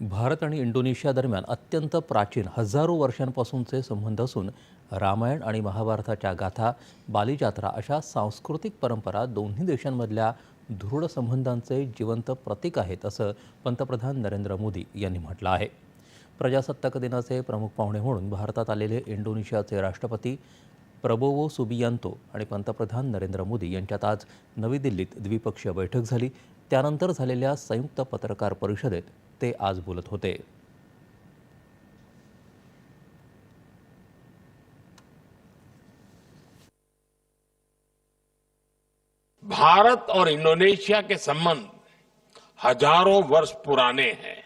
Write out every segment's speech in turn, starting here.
भारत आणि इंडोनेशिया दरम्यान अत्यंत प्राचीन हजारो वर्षांपासूनचे संबंध असून रामायण आणि महाभारताच्या गाथा बालीजात्रा अशा सांस्कृतिक परंपरा दोन्ही देशांमधल्या दृढ संबंधांचे जिवंत प्रतीक आहेत असं पंतप्रधान नरेंद्र मोदी यांनी म्हटलं आहे. प्रजासत्ताक दिनाचे प्रमुख पाहुणे म्हणून भारतात आलेले इंडोनेशियाचे राष्ट्रपती प्रबोवो सुबियांतो आणि पंतप्रधान नरेंद्र मोदी यांच्यात आज नवी दिल्लीत द्विपक्षीय बैठक झाली. त्यानंतर झालेल्या संयुक्त पत्रकार परिषदेत ते आज बोलत होते. भारत और इंडोनेशिया के संबंध हज़ारों वर्ष पुराने हैं।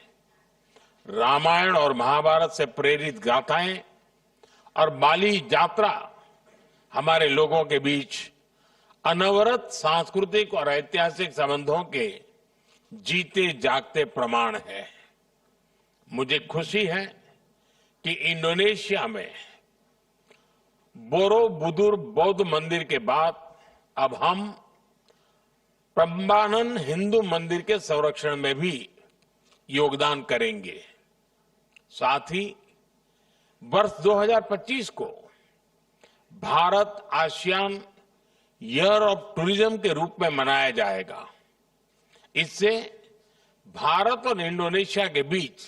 रामायण और महाभारत से प्रेरित गाथाएँ और बाली यात्रा हमारे लोगों के बीच अनवरत सांस्कृतिक और ऐतिहासिक संबंधों के जीते जागते प्रमाण है। मुझे खुशी है कि इंडोनेशिया में बोरोबुदुर बौद्ध मंदिर के बाद अब हम प्रम्बानन हिंदू मंदिर के संरक्षण में भी योगदान करेंगे। साथ ही वर्ष 2025 को Bharat ASEAN year of tourism के रूप में मनाया जाएगा। इससे भारत और इंडोनेशिया के बीच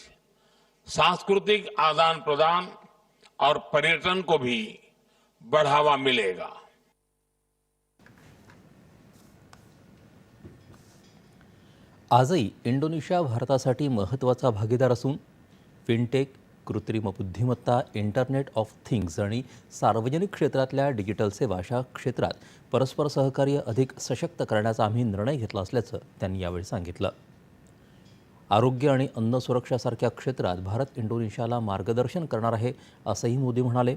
सांस्कृतिक आदान प्रदान और पर्यटन को भी बढ़ावा मिलेगा। आजही इंडोनेशिया भारतासाठी महत्त्वाचा भागीदार असून फिनटेक कृत्रिम बुद्धिमत्ता इंटरनेट ऑफ थिंग्स आणि सार्वजनिक क्षेत्रातल्या डिजिटल सेवा अशा क्षेत्रात परस्पर सहकार्य अधिक सशक्त करण्याचा आम्ही निर्णय घेतला असल्याचं त्यांनी यावेळी सांगितलं. आरोग्य आणि अन्न सुरक्षासारख्या क्षेत्रात भारत इंडोनेशियाला मार्गदर्शन करणार आहे असंही मोदी म्हणाले.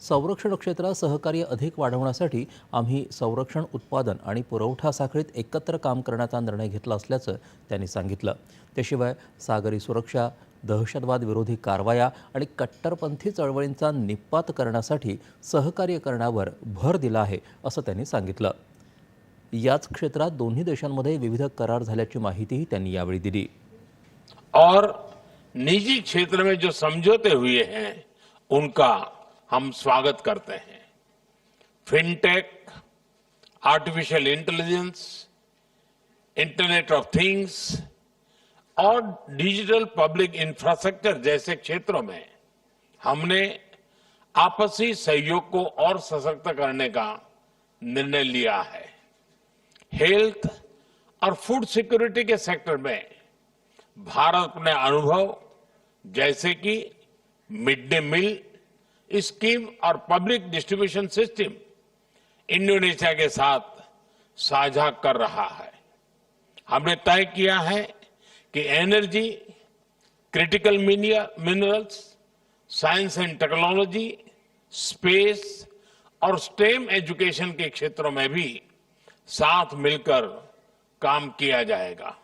संरक्षण क्षेत्रात सहकार्य अधिक वाढवण्यासाठी आम्ही संरक्षण उत्पादन आणि पुरवठा साखळीत एकत्र काम करण्याचा निर्णय घेतला असल्याचं त्यांनी सांगितलं. त्याशिवाय सागरी सुरक्षा दहशतवाद विरोधी कारवाया आणि कट्टरपंथी चळवळींचा निपात करण्यासाठी सहकार्य करण्यावर भर दिला आहे असं त्यांनी सांगितलं. याच क्षेत्रात दोन्ही देशांमध्ये विविध करार झाल्याची माहितीही त्यांनी यावेळी दिली. और निजी क्षेत्र में जो समझौते हुए हैं उनका हम स्वागत करते हैं। Fintech artificial intelligence internet of things और डिजिटल पब्लिक इंफ्रास्ट्रक्चर जैसे क्षेत्रों में हमने आपसी सहयोग को और सशक्त करने का निर्णय लिया है। हेल्थ और फ़ूड सिक्योरिटी के सेक्टर में भारत अपने अनुभव, जैसे कि मिड डे मील, स्कीम और पब्लिक डिस्ट्रीब्यूशन सिस्टम इंडोनेशिया के साथ साझा कर रहा है। हमने तय किया है कि energy critical minerals science and technology space और स्टेम एजुकेशन के क्षेत्रों में भी साथ मिलकर काम किया जाएगा।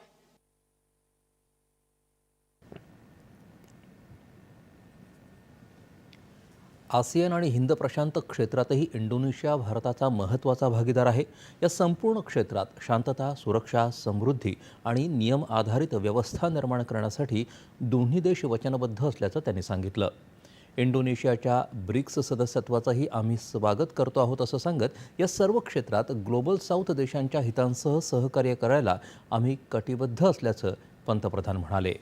आसियान आणि हिंद प्रशांत क्षेत्रातही इंडोनेशिया भारताचा महत्त्वाचा भागीदार आहे. या संपूर्ण क्षेत्रात शांतता सुरक्षा समृद्धी आणि नियम आधारित व्यवस्था निर्माण करण्यासाठी दोन्ही देश वचनबद्ध असल्याचं त्यांनी सांगितलं. इंडोनेशियाच्या ब्रिक्स सदस्यत्वाचंही आम्ही स्वागत करतो आहोत असं सांगत या सर्व क्षेत्रात ग्लोबल साऊथ देशांच्या हितांसह सहकार्य करायला आम्ही कटिबद्ध असल्याचं पंतप्रधान म्हणाले.